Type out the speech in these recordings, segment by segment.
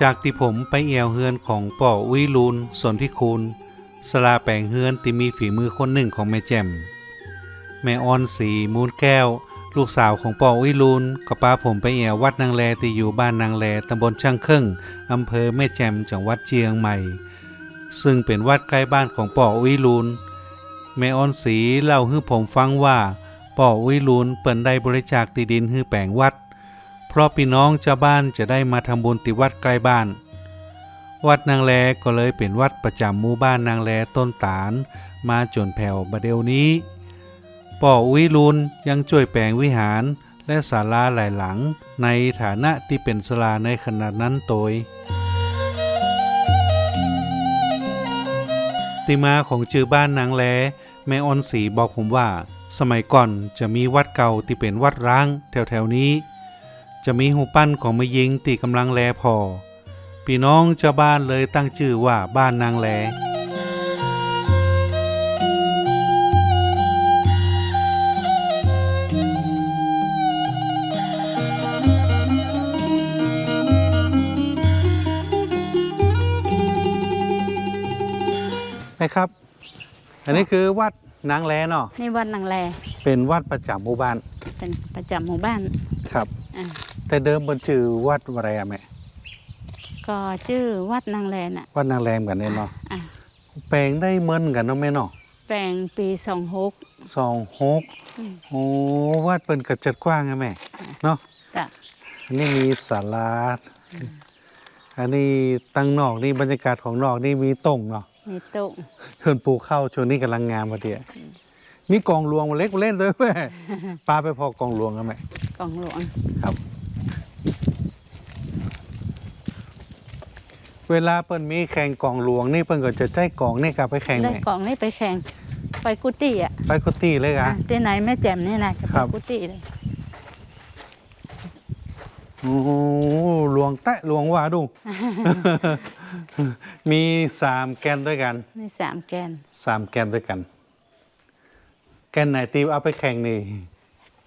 จากที่ผมไปเอวเฮือนของป่ออุ้ยลูนสนพิคูลสลาแปลงเฮือนที่มีฝีมือคนหนึ่งของแม่แจ่มแม่ออนสีมูลแก้ว ลูกสาวของป่ออุ้ยลูนก็พาผมไปเอววัดนางแลที่อยู่บ้านนางแลตำบลช่างเครึ่งอำเภอแม่แจ่มจังหวัดเชียงใหม่ ซึ่งเป็นวัดใกล้บ้านของป่ออุ้ยลูนแม่ออนสีเล่าให้ผมฟังว่าป่ออุ้ยลูนเปิ่นได้บริจาคที่ดินให้แปลงวัด เพราะพี่น้องชาวบ้านจะได้มาทำบุญที่วัดใกล้บ้าน วัดนางแลก็เลยเป็นวัดประจำหมู่บ้านนางแลต้นตาล มาจนแผ่วบดเดยวนี้ป่อวิรุณยังช่วยแปลงวิหารและศาลาหลายหลัง ในฐานะที่เป็นศาลาในขณะนั้นโดยติมาของชื่อบ้านนางแล แม่ออนสีบอกผมว่า สมัยก่อนจะมีวัดเก่าที่เป็นวัดร้างแถวๆนี้ จะมีหูปั้นของมะยิงตีกำลังแลพอ พี่น้องชาวบ้านเลยตั้งชื่อว่าบ้านนางแลนะครับ อันนี้คือวัดนางแลเนาะนี่วัดนางแลเป็นวัดประจำหมู่บ้านเป็นประจำหมู่บ้านครับ อ่า แต่เดิมบนชื่อวัดอะไรอะแม่ก็ชื่อวัดนางแลน่ะวัดนางแลเหมือนกันเนี่ยเนาะอะแปลงได้เมินกันเนาะแม่เนาะแปลงปีสองหก สองหกอืม โอ้วัดเป็นกระจัดกว้างอะแม่เนาะจ้ะอันนี้มีศาลาอันนี้ตั้งนอกนี่บรรยากาศของนอกนี่มีต่งเนาะมีโต๊ะเชิญปลูกข้าวช่วงนี้กำลังงามพอดีมีกองหลวงมาเล็กมาเล่นด้วยแม่ปลาไปพอกองหลวงกันไหมกองหลวงครับ เวลาเปิ้นมีแข่งกองหลวงนี่เปิ้นก็จะใจกองนี่กลับไปแข่งได้ไหมกองนี่ไปแข่ง ไปกุฏิอะไปกุฏิเลยกะ อะที่ไหนแม่แจ่มนี่นะจะคไปรับ กุฏิเลย โอ้โหหลวงแตะหลวงว่าดู มีสามแกนด้วยกันนี่สามแกน สามแกนด้วยกัน แกนไหนตีเอาไปแข่งนี่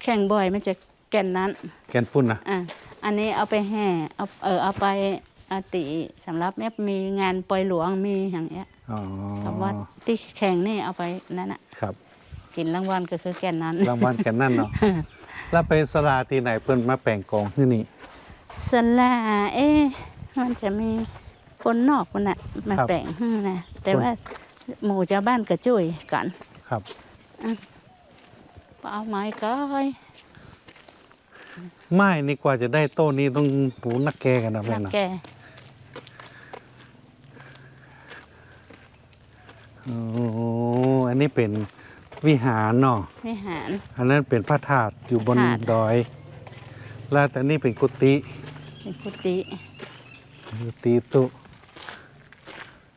แข่งบ่อยมันจะแกนนั้น แกนพุ่นนะอะอันนี้เอาไปแห่เอาเออเอาไป อาติสำหรับแม่มีงานปล่อยหลวงมีอย่างเงี้ยอ๋อกับวัดที่แข่งนี่เอาไปนั่นอะครับกินรางวัลก็คือแกนนั้นรางวัลแกนนั่นเนาะแล้วไปสลาตีไหนเพิ่นมาแปลงกองที่นี่สลาเอ๊ะมันจะมีคนนอกคนน่ะมาครับแปลงให้นะแต่คนว่าหมู่ชาวบ้านก็ช่วยกันครับเอาไม้ก้อยไม้นี่กว่าจะได้โต้นนี้ต้องปูนักแกกันนะแม่นักเนาะแก โอ้อันนี้เป็นวิหารเนาะวิหาร อันนั้นเป็นพระธาตุอยู่บนธาตุ ดอย แล้วแต่นี่เป็นกุฏิเป็นกุฏิกุฏิตุ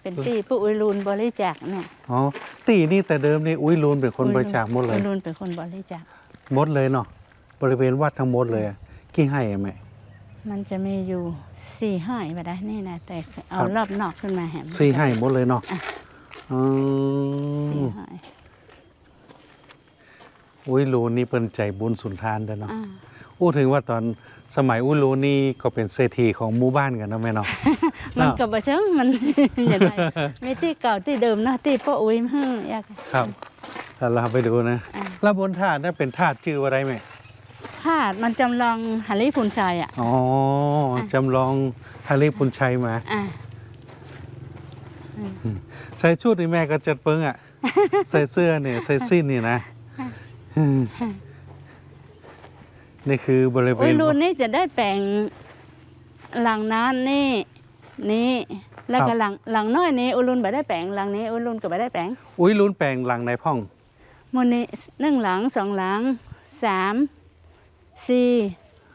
เป็นที่ผู้อุยรูนบริจาคเนี่ยอ๋อตีนี่แต่เดิมนี่อุ้ยลูนเป็นคนบริจาคหมดเลย อุยรูนเป็นคนบริจาค หมดเลยเนาะบริเวณวัดทั้งหมดเลยอะกี่ให้อะแม่ มันจะมีอยู่สี่ห้อยไปได้นี่นะแต่เอาครับ รอบนอกขึ้นมาแหมสี่ให้หมดเลยเนาะอะ อ๋อสี่ห้อยอุ้ยลูนนี่เป็นใจบุญสุนทานเด้อเนาะอ่าพูดถึงว่าตอนสมัยอุ้ยลูนนี่ก็เป็นเศรษฐีของหมู่บ้านกันเนาะแม่เนาะ มันเนาะกับบะเชิงมัน อย่างไรมีที่เก่าที่เดิมนะที่พ่ออุ้ยฮึ่งอยากครับถ้าเราไปดูนะอ่าแล้วบนธาตุนั่นเป็นธาตุชื่อว่าอะไรไหมธาตุมันจำลองหาริพุนชัยอะ อ๋อจำลองฮาริปุญชัยมา อ่า ใส่ชุดนี่แม่ก็จัดเฟิงอะ ใส่เสื้อเนี่ยใส่สิ้นนี่นะนี่คือบริเวอุ้ยณรูนนี่จะได้แปลงหลังนั้นนี่นี่แล้วครัก็บหลังหลังน้อยนี้อุยรุนไปได้แปลงหลังนี้อุยรุนก็ไปได้แปลงอุ้ยลุ้นแปลงหลังในพ่องหมันนี้หนึ่งหลังสองหลังสามสี่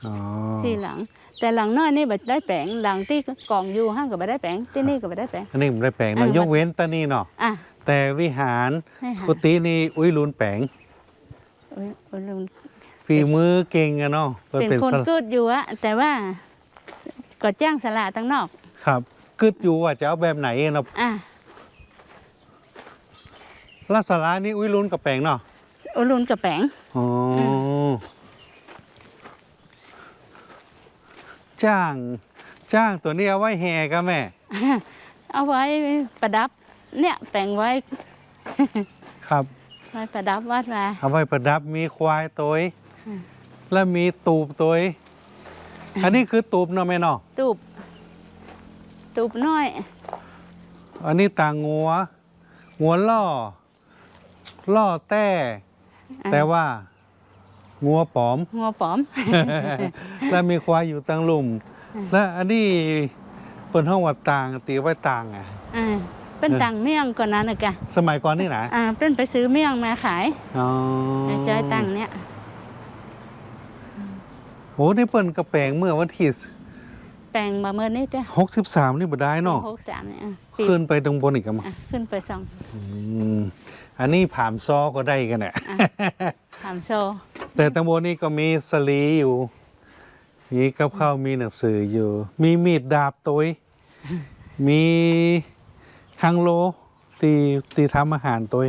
อ๋อสี่หลัง แต่หลังน้อยนี่แบบได้แปลงหลังที่กองอยู่ห้างก็ไปได้แปลงที่นี่ก็ไปได้แปลงอันนี้ผมได้แปลงอ่าเนาะยกเว้นตานี่เนาะอะแต่วิหารให้หากุฏินี่อุ้ยลุ้นแปลงอุ๊ยอุยรุนฝีมือเก่งอะเนาะเป็นคนสกึดอยู่อะแต่ว่าก็จ้างสละตั้งนอก ครับกึดอยู่ว่าจะเอาแบบไหนเนาะอะลาสารานี่อุ้ยลุ้นกับแปลงเนาะอุยรุนกับแปลงอ๋อ จ้าง จ้างตัวนี้เอาไว้แห่กันแม่ เอาไว้ประดับ เนี่ยแต่งไว้ ครับไว้ประดับวัดมาเอาไว้ประดับมีควายตัวเองอืมแล้วมีตูบตัวเองอันนี้คือตูบเนาะแม่เนาะตูบ ตูบน้อย อันนี้ต่างงัวงัวล่อ ล่อแต้อ่าแต่ว่า งัวปลอมงัวปลอม แล้วมีควายอยู่ตั้งลุ่ม แล้วอันนี้เปิดห้องวัดต่างตีไว้ต่างอะ อ่าเป็นตังเมี่ยงก่อนนั้นนะกะสมัยก่อนนี่นะอ่าเป็นไปซื้อเมี่ยงมาขายอ๋อใจายตังค์เนี่ยโหนี่เปิ่นกระแปลงเมื่อวันที่แปลงมาเมื่อนี้จ้ะหกสิบสามนี่บ่ได้เนาะหกสามเนี่ยอะปีขึ้นไปตรงบนอีกกันมาอะขึ้นไปสองอืมอันนี้ผามซอก็ได้กันแหละ ถามโซแต่ตรงบนนี้ก็มีสลีอยู่ มีกับข้าวมีหนังสืออยู่ มีมีดดาบตัวยมีฮังโลตีตีทำอาหารตัวย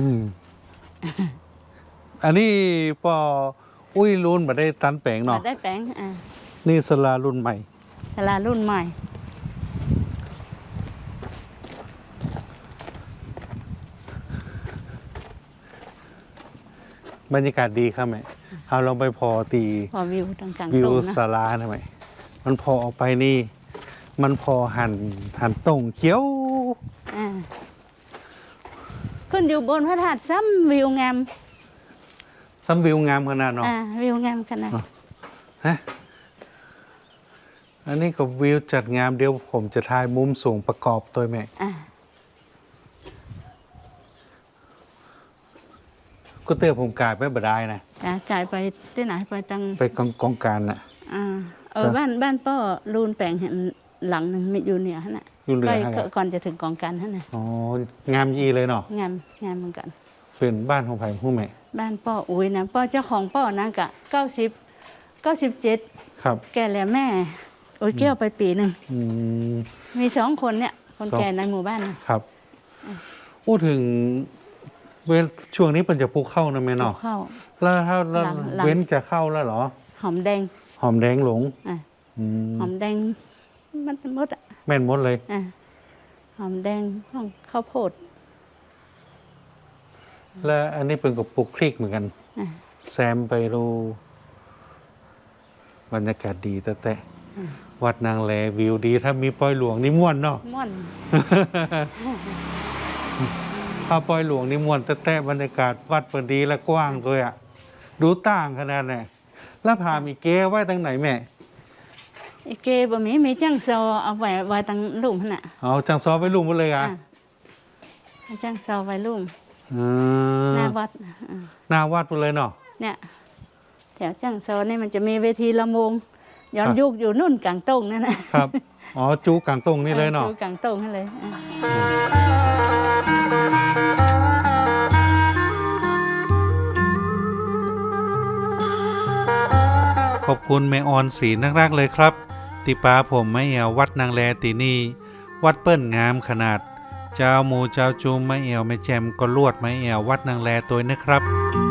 อืมอันนี้ปออุ้ยรุ่นมาได้ตันแปลงมาเนาะได้แปลงอ่านี่สลารุ่นใหม่ สลารุ่นใหม่ บรรยากาศดีครับแม่เอาลองไปพอตีพอวิวต่างๆวิวตรงนะสาราทำไมมันพอออกไปนี่ มันพอหันหันตรงเขียว อ่าขึ้นอยู่บนพระธาตุซ้ำวิวงามซ้ำวิวงามขนาดเนาะ อ่าวิวงามขนาดอะ ฮะอันนี้ก็วิวจัดงามเดี๋ยวผมจะถ่ายมุมสูงประกอบตัวแม่ อ่า ก็เตือนผมกลายไปบ่ได้นะอ่ากลายไปที่ไหนไปตังไปกองกองการน่ะอ่าเออบ้านบ้านป้อรูนแปลงเห็นหลังหนึ่งมีอยู่เนี่ยฮะน่ะอยู่เหลือใกล้ให้ก่อนจะถึงกองการฮะน่ะอ๋องามยีเลยเนาะงามงามเหมือนกันเป็นบ้านของไผ่ผู้แม่บ้านป้ออุ้ยนะป้อเจ้าของป้อนะกะเก้าสิบเก้าสิบเจ็ดครับแกแล้วแม่โอ้ยเกี้ยวไปปีหนึ่งอืมมีสองคนเนี่ย คนสองแก่ในหมู่บ้านน่ะครับพูดถึง เว้นช่วงนี้เป็นจะปลูกเข้านะแม่ปลูเนาะกข้าว แล้วถ้าแล้วหลังหลัง เว้นจะเข้าแล้วเหรอ หอมแดงหอมแดงหลงอะอืมหอมแดง มันเป็นมดอะแม่นหมดเลย อะหอมแดงห้องข้าวโพดแล้วอันนี้เป็นกับปลูกพริกเหมือนกัน อะ แซมไปดูบรรยากาศดีแต่แต่วัดนางแลวิวดี ถ้ามีปอยหลวงนี่ม่วนเนาะ ม่อน ถ้าปอยหลวงนี่ม่วนแต่แต่บรรยากาศวัดเปิดดีและกว้างเลยอะดูต่างขนาดไหนแล้วพามีเก้ไว้ตั้งไหนแม่ไอ้เกบะหมีมีจังโซเอาไว้ไว้ตั้งลุ่มหั่นน่ะเอาจังซอไว้ลุมหมดเลยอะอะให้จังโซไว้ลุ่มอืมหน้าวัดอะหน้าวัดหมดเลยเนาะเนี่ยแถวจังโซนี่มันจะมีเวทีลำวงย้อนครับยุคอยู่นู่นกลางตรงนั่นนะครับ อ๋อจูกลางตรงนี่เลยเนาะออกลางตรงนั่นเลยอะ ขอบคุณแม่ออนสีนักๆเลยครับ ติปาผมไม่เอววัดนางแลตีนี่ วัดเปิ้นงามขนาด เจ้าหมูเจ้าจูมไม่เอวไม่แจมก็ลวดไม่เอววัดนางแลตัวนะครับ